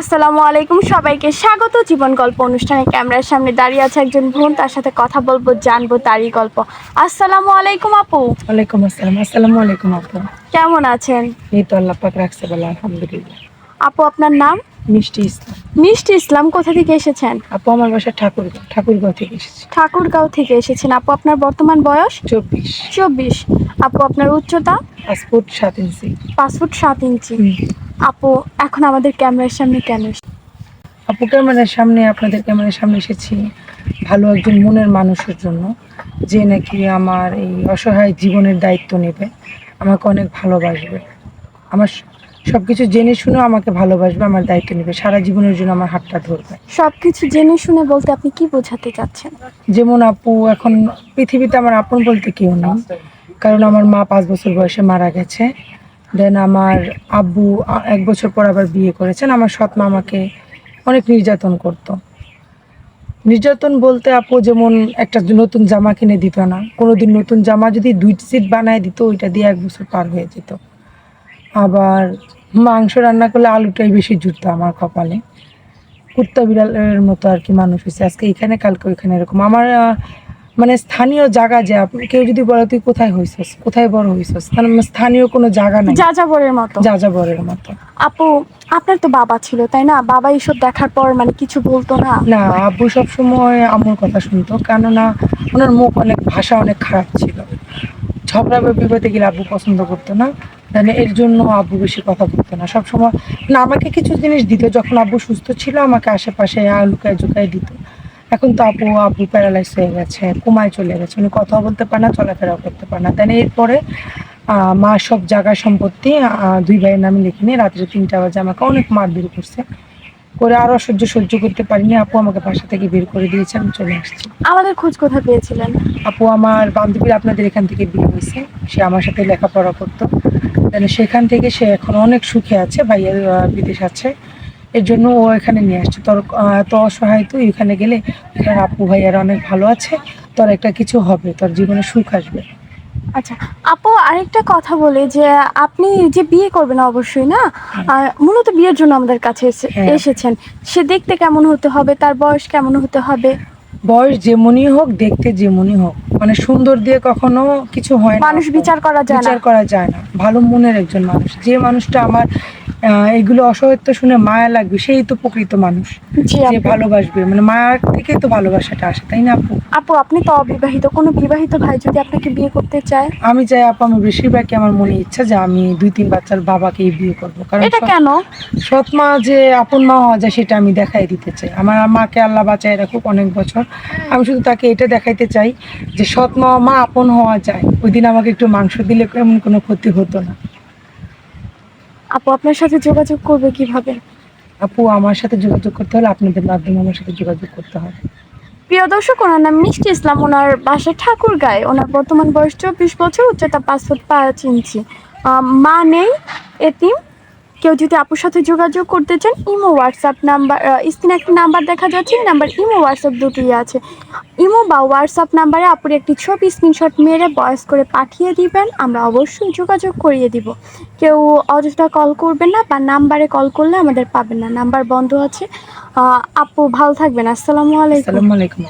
আসসালামু আলাইকুম। সবাইকে স্বাগত। জীবন গল্প অনুষ্ঠানে ক্যামেরার সামনে দাঁড়িয়ে আছে একজন বোন তার সাথে কথা বলব জানব তারই গল্প। আসসালামু আলাইকুম আপু। ওয়ালাইকুম আসসালাম। আসসালামু আলাইকুম আপু। কেমন আছেন? এই তো আল্লাহ পাক রাখছে বলে আলহামদুলিল্লাহ। আপু আপনার নাম? মিষ্টি ইসলাম। মিষ্টি ইসলাম কোথা থেকে এসেছেন? আপু আমার বাসা ঠাকুরগাঁও ঠাকুরগাঁও থেকে এসেছি। ঠাকুরগাঁও থেকে এসেছেন। আপু আপনার বর্তমান বয়স? চব্বিশ। চব্বিশ। আপু আপনার উচ্চতা? পাসপোর্ট সাত ইঞ্চি। পাঁচ ফুট সাত ইঞ্চি। আপু এখন আমাদের ক্যামেরার সামনে কেন আপু ক্যামেরার সামনে আপনাদের ক্যামেরার সামনে এসেছি ভালো একজন মনের মানুষের জন্য যে নাকি আমার এই অসহায় জীবনের দায়িত্ব নেবে আমাকে অনেক ভালোবাসবে। আমার সব কিছু জেনে শুনেও আমাকে ভালোবাসবে আমার দায়িত্ব নেবে সারা জীবনের জন্য আমার হাতটা ধরবে। সব কিছু জেনে শুনে বলতে আপনি কি বোঝাতে চাচ্ছেন? যেমন আপু এখন পৃথিবীতে আমার আপন বলতে কেউ নেই কারণ আমার মা পাঁচ বছর বয়সে মারা গেছে। দেন আমার আব্বু এক বছর পর আবার বিয়ে করেছেন। আমার সৎ মা আমাকে অনেক নির্যাতন করতো। নির্যাতন বলতে আপু যেমন একটা নতুন জামা কিনে দিত না, কোনোদিন নতুন জামা যদি দুই সিট বানায় দিত, ওইটা দিয়ে এক বছর পার হয়ে যেত। আবার মাংস রান্না করলে আলুটাই বেশি জুটতো আমার কপালে। কুত্তা বিড়ালের মতো আর কি মানুষ হয়েছে। আজকে এখানে, কালকে ওইখানে এরকম। আমার মানে স্থানীয় জায়গা যে আপনি কেউ যদি বলে তুই কোথায় হয়েছিস কোথায় বড় হয়েছিস তাহলে স্থানীয় কোনো জায়গা নাই। যাযাবরের মতো। যাযাবরের মতো। আপু আপনার তো বাবা ছিল তাই না? বাবা এইসব দেখার পর মানে কিছু বলতো না? না আব্বু সবসময় আম্মুর কথা শুনতো কেননা ওনার মুখ অনেক ভাষা অনেক খারাপ ছিল। ঝগড়া বা বিপদে গেলে আব্বু পছন্দ করতো না মানে এর জন্য আব্বু বেশি কথা বলতো না। সবসময় না আমাকে কিছু জিনিস দিত যখন আব্বু সুস্থ ছিল আমাকে আশেপাশে লুকায় জুকায় দিত। এখন তো আপু আপু প্যারালাইজ হয়ে গেছে কুমায় চলে গেছে। উনি কথা বলতে পারে না চলাফেরাও করতে পারে না। তাই এরপরে মা সব জায়গা সম্পত্তি দুই ভাইয়ের নামে লিখে নিয়ে রাত্রে তিনটা বাজে আমাকে অনেক মার বের করছে। করে আরও সহ্য সহ্য করতে পারিনি। আপু আমাকে বাসা থেকে বের করে দিয়েছে আমি চলে আসছি। আমাদের খোঁজ কোথা পেয়েছিলেন? আপু আমার বান্ধবীর আপনাদের এখান থেকে বিয়ে হয়েছে। সে আমার সাথে লেখাপড়া করতো। সেখান থেকে সে এখন অনেক সুখে আছে ভাইয়ের বিদেশ আছে। এর জন্য ও এখানে নিয়ে আসছে। তোর এত অসহায় তুই এখানে গেলে এখানে আপু ভাইয়ারা অনেক ভালো আছে তোর একটা কিছু হবে তোর জীবনে সুখ আসবে। আচ্ছা আপু আরেকটা কথা বলে যে আপনি যে বিয়ে করবেন অবশ্যই না? আর মূলত বিয়ের জন্য আমাদের কাছে হ্যাঁ। এসেছেন। সে দেখতে কেমন হতে হবে? তার বয়স কেমন হতে হবে? বয়স যেমনই হোক দেখতে যেমনই হোক। মানে সুন্দর দিয়ে কখনো কিছু হয় না। মানুষ বিচার করা যায় না। বিচার করা যায় না। ভালো মনের একজন মানুষ। যে মানুষটা আমার এগুলো অসহায়ত্ব শুনে মায়া লাগবে সেই তো প্রকৃত মানুষ। যে ভালোবাসবে মানে মায়ার থেকেই তো ভালোবাসাটা আসে তাই না আপু? আপু আপনি তো অবিবাহিত কোনো বিবাহিত ভাই যদি আপনাকে বিয়ে করতে চায়? আমি চাই আপু আমি বেশিরভাগই আমার মনে ইচ্ছা যে আমি দুই তিন বাচ্চার বাবাকেই বিয়ে করব। কারণ এটা কেন? সৎ মা যে আপন মা হওয়া যায় সেটা আমি দেখাই দিতে চাই। আমার মাকে আল্লাহ বাঁচায় রাখুক অনেক বছর। আমি শুধু তাকে এটা দেখাইতে চাই যে সৎ মা মা আপন হওয়া যায়। ওই দিন আমাকে একটু মাংস দিলে এমন কোনো ক্ষতি হতো না। আপু আপনার সাথে যোগাযোগ করবে কীভাবে? আপু আমার সাথে যোগাযোগ করতে হলে আপনাদের মাধ্যমে আমার সাথে যোগাযোগ করতে হবে প্রিয় দর্শক ওনার নাম মিষ্টি ইসলাম। ওনার বাসা ঠাকুর গায়ে ওনার বর্তমান বয়স চব্বিশ বছর উচ্চতা পাঁচ ফুট পাঁচ ইঞ্চি। মা নেই এতিম। কেউ যদি আপুর সাথে যোগাযোগ করতে চান, ইমো হোয়াটসঅ্যাপ নাম্বার স্ক্রিনে একটি নাম্বার দেখা যাচ্ছে নাম্বার ইমো হোয়াটসঅ্যাপ দুটোই আছে। ইমো বা হোয়াটসঅ্যাপ নাম্বারে আপুর একটি ছবি স্ক্রিনশট মেরে বয়স করে পাঠিয়ে দিবেন, আমরা অবশ্যই যোগাযোগ করিয়ে দিব। কেউ অযথা কল করবেন না বা নাম্বারে কল করলে আমাদের পাবেন না। নাম্বার বন্ধ আছে। আপু ভালো থাকবেন। আসসালামু আলাইকুম। আলাইকুম